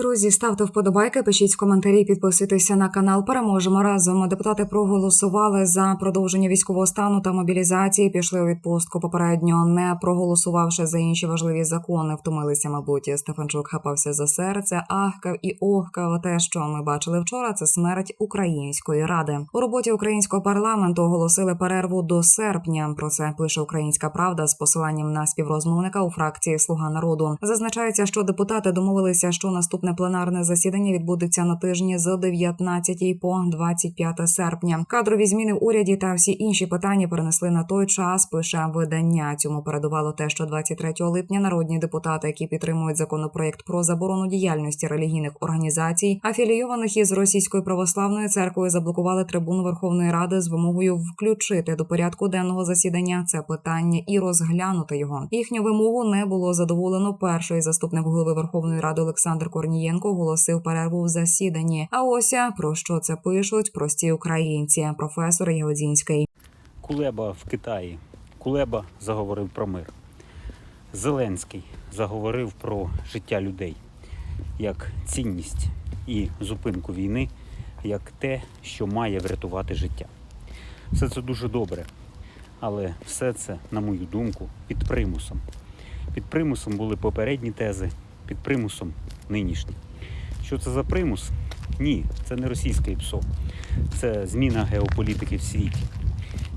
Друзі, ставте вподобайки, пишіть коментарі, підписуйтеся на канал. Переможемо разом. Депутати проголосували за продовження військового стану та мобілізації. Пішли у відпустку. Попередньо не проголосувавши за інші важливі закони. Втомилися, мабуть. Стефанчук хапався за серце, ахкав і охкав. Те, що ми бачили вчора, це смерть української ради. У роботі українського парламенту оголосили перерву до серпня. Про це пише Українська Правда з посиланням на співрозмовника у фракції Слуга народу. Зазначається, що депутати домовилися, що наступне пленарне засідання відбудеться на тижні з 19 по 25 серпня. Кадрові зміни в уряді та всі інші питання перенесли на той час. Пише видання. Цьому передувало те, що 23 липня народні депутати, які підтримують законопроект про заборону діяльності релігійних організацій, афілійованих із російською православною церквою, заблокували трибуну Верховної Ради з вимогою включити до порядку денного засідання це питання і розглянути його. Їхню вимогу не було задоволено. Перший заступник голови Верховної Ради Олександр Корнієнко оголосив перерву в засіданні. А ось про що це пишуть прості українці. Професор Ягодзінський. Кулеба в Китаї. Кулеба заговорив про мир. Зеленський заговорив про життя людей як цінність і зупинку війни як те, що має врятувати життя. Все це дуже добре, але все це, на мою думку, під примусом. Під примусом були попередні тези, під примусом нинішні. Що це за примус? Ні, це не російське ПСО. Це зміна геополітики в світі.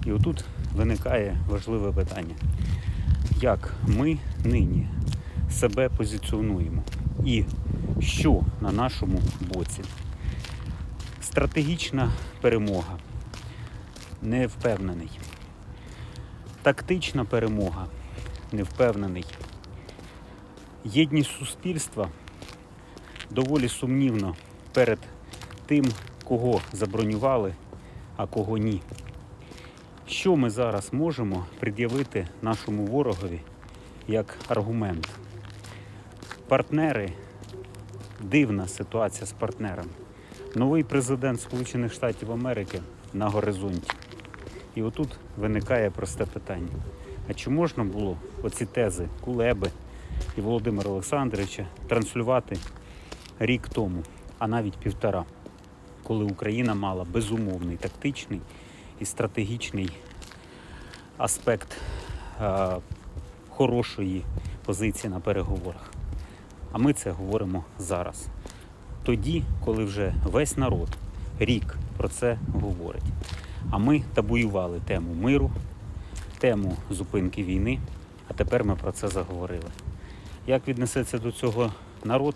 І отут виникає важливе питання. Як ми нині себе позиціонуємо і що на нашому боці? Стратегічна перемога. Не впевнений. Тактична перемога. Не впевнений. Єдність суспільства доволі сумнівно перед тим, кого забронювали, а кого ні. Що ми зараз можемо пред'явити нашому ворогові як аргумент? Партнери, дивна ситуація з партнерами. Новий президент Сполучених Штатів Америки на горизонті. І отут виникає просте питання. А чи можна було оці тези Кулеби і Володимира Олександровича транслювати рік тому, а навіть півтора, коли Україна мала безумовний тактичний і стратегічний аспект е, хорошої позиції на переговорах. А ми це говоримо зараз. Тоді, коли вже весь народ рік про це говорить. А ми табуювали тему миру, тему зупинки війни, а тепер ми про це заговорили. Як віднесеться до цього народ?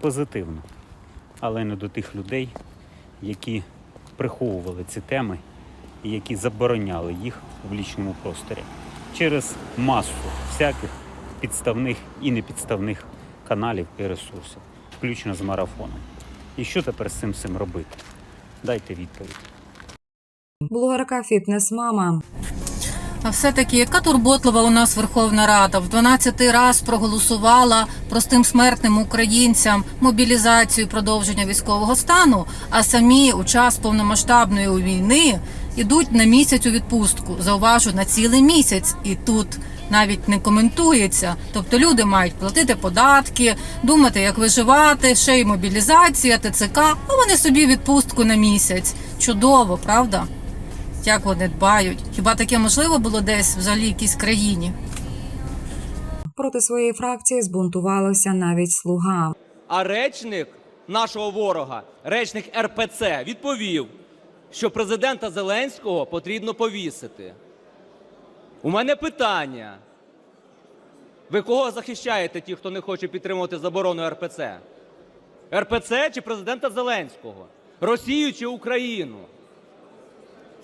Позитивно, але не до тих людей, які приховували ці теми і які забороняли їх в лічному просторі через масу всяких підставних і непідставних каналів і ресурсів, включно з марафоном. І що тепер з цим всім робити? Дайте відповідь. Блогерка Фітнес Мама. А все-таки яка турботлива у нас Верховна Рада в 12-й раз проголосувала простим смертним українцям мобілізацію продовження військового стану, а самі у час повномасштабної війни йдуть на місяць у відпустку. Зауважу на цілий місяць, і тут навіть не коментується. Тобто люди мають платити податки, думати, як виживати, ще й мобілізація, ТЦК. А вони собі відпустку на місяць. Чудово, правда? Як вони дбають? Хіба таке можливо було десь взагалі в якійсь країні? Проти своєї фракції збунтувалося навіть слуга. А речник нашого ворога, речник РПЦ, відповів, що президента Зеленського потрібно повісити. У мене питання. Ви кого захищаєте, ті, хто не хоче підтримувати заборону РПЦ? РПЦ чи президента Зеленського? Росію чи Україну?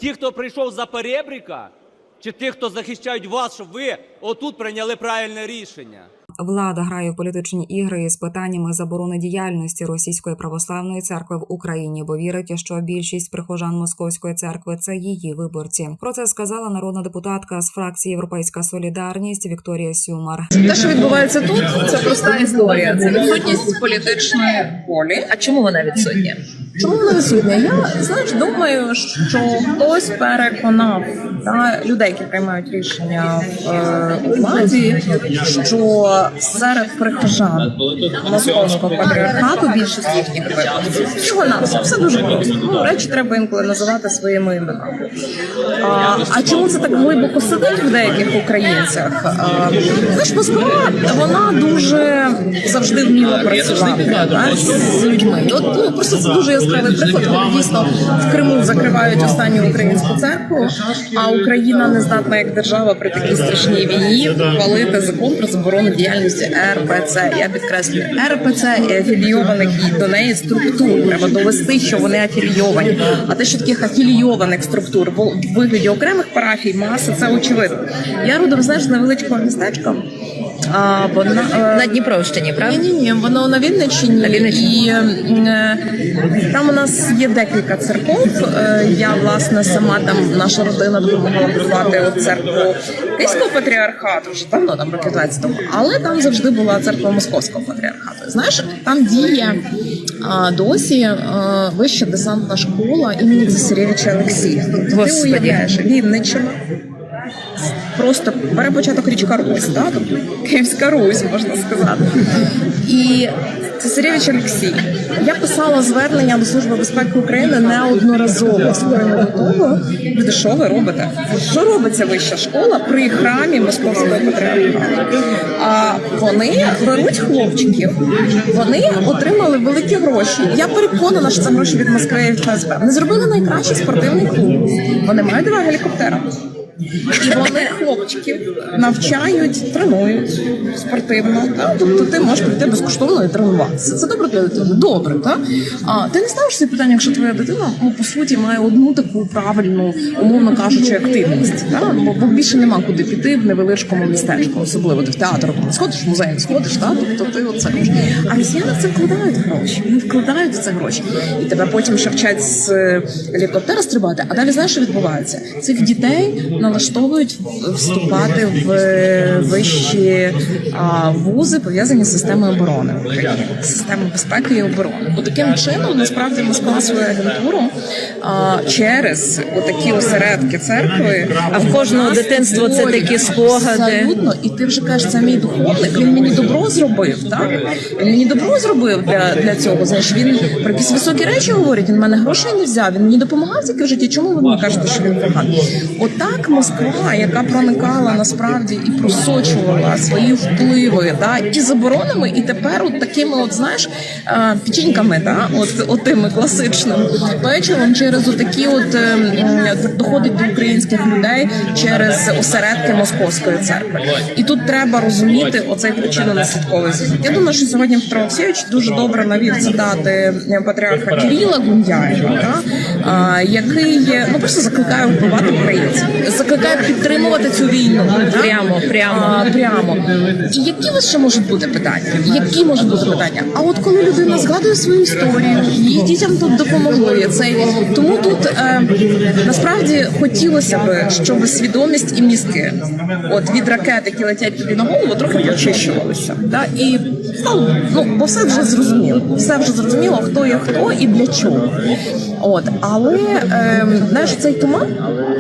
Ті, хто прийшов за перебріка, чи тих, хто захищають вас, щоб ви отут прийняли правильне рішення? Влада грає в політичні ігри із питаннями заборони діяльності російської православної церкви в Україні, бо вірить, що більшість прихожан московської церкви це її виборці. Про це сказала народна депутатка з фракції Європейська Солідарність Вікторія Сюмар. Те, що відбувається тут, це проста історія. Це відсутність політичної волі. А чому вона відсутня? Чому вона відсутня? Я знаєш, думаю, що хтось переконав та, людей, які приймають рішення в е, владі, що серед прихожан московського патріархату більшість їхніх виборців. Всього на все, все дуже просто. Ну, речі треба інколи називати своїми іменами. А, а чому це так глибоко сидить в деяких українцях? А, знаєш, Москва вона дуже завжди вміла працювати да, з людьми. От ну, просто це дуже яскравий приклад, коли дійсно в Криму закривають останню українську церкву, а Україна не здатна як держава при такій страшній війні ухвалити закон про заборону діяльності РПЦ. Я підкреслюю РПЦ і афілійованих і до неї структур. Треба довести, що вони афілійовані. А те, що таких афілійованих структур в вигляді окремих парафій маса, це очевидно. Я родом знаєш з невеличкого містечка. А, вона, е, На Дніпровщині, правда? ні, ні, ні, воно на Вінниччині. На Вінниччині. І е, там у нас є декілька церков. Е, Я власне сама там наша родина допомагала будувати от церкву Київського патріархату вже давно, там років 20 тому. Але там завжди була церква Московського патріархату. Знаєш, там діє а, досі а, вища десантна школа імені Цесарєвича Олексія. Ти Господи. уявляєш, Вінниччина. Просто бере початок річка Русь, да? тобто Київська Русь, можна сказати. І Цесарєвич Олексій. Я писала звернення до Служби безпеки України неодноразово з приводу того, люди, що ви робите? Що робиться вища школа при храмі Московського патріархату? А вони беруть хлопчиків, вони отримали великі гроші. Я переконана, що це гроші від Москви і від ФСБ. Вони зробили найкращий спортивний клуб. Вони мають два гелікоптера. І вони хлопчиків навчають, тренують спортивно. Та? Тобто ти можеш прийти безкоштовно і тренуватися. Це добре для дитини. Добре, так? А ти не ставиш собі питання, якщо твоя дитина ну, по суті має одну таку правильну, умовно кажучи, активність. Та? Бо, бо більше нема куди піти в невеличкому містечку, особливо ти в театр сходиш, в музей сходиш, та? тобто ти оце робиш. А росіяни це вкладають гроші. Вони вкладають в це гроші. І тебе потім ще вчать з е, гелікоптера стрибати. А далі знаєш, що відбувається? Цих дітей налаштовують вступати в е, вищі вузи, пов'язані з системою оборони системою безпеки і оборони. Бо таким чином насправді Москва свою агентуру через отакі осередки церкви. А в кожного дитинства це такі спогади. Абсолютно. І ти вже кажеш, це мій духовник. Він мені добро зробив. Так він мені добро зробив для, для цього. Знаєш, він про якісь високі речі говорить. Він мене грошей не взяв. Він мені допомагав тільки в житті. Чому ви мені кажете, що він поганий? Отак Москва, яка проникала насправді і просочувала свої впливи, да, і заборонами, і тепер от такими, от знаєш, е, печеньками, да, от, от тими класичним печивом через отакі от е, доходить до українських людей через осередки московської церкви. І тут треба розуміти оцей причинно-наслідковий зв'язок. Я думаю, що сьогодні Петро Олексійович дуже добре навів цитати патріарха Кирила Гундяєва, да, який ну просто закликає вбивати українців, закликає підтримувати цю війну. Прямо, прямо. А, прямо. І які у вас ще можуть бути питання? Які можуть бути питання? А от коли людина згадує свою історію, її дітям тут допомогли. Це тому тут е, насправді хотілося б, щоб свідомість і мізки от від ракет, які летять тобі на голову, трохи прочищувалися. Да? І ну, ну, бо все вже зрозуміло. Все вже зрозуміло, хто є хто і для чого. От, але е, знаєш, цей туман,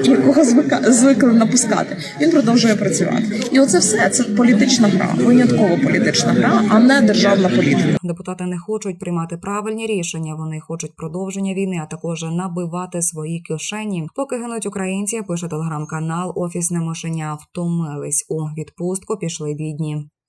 якого звика, звикли напускати, він продовжує працювати. І оце все це політична гра, винятково політична гра, а не державна політика. Депутати не хочуть приймати правильні рішення. Вони хочуть продовження війни, а також набивати свої кишені. Поки гинуть українці, пише телеграм-канал Офісне мишеня. Втомились у відпустку. Пішли бідні.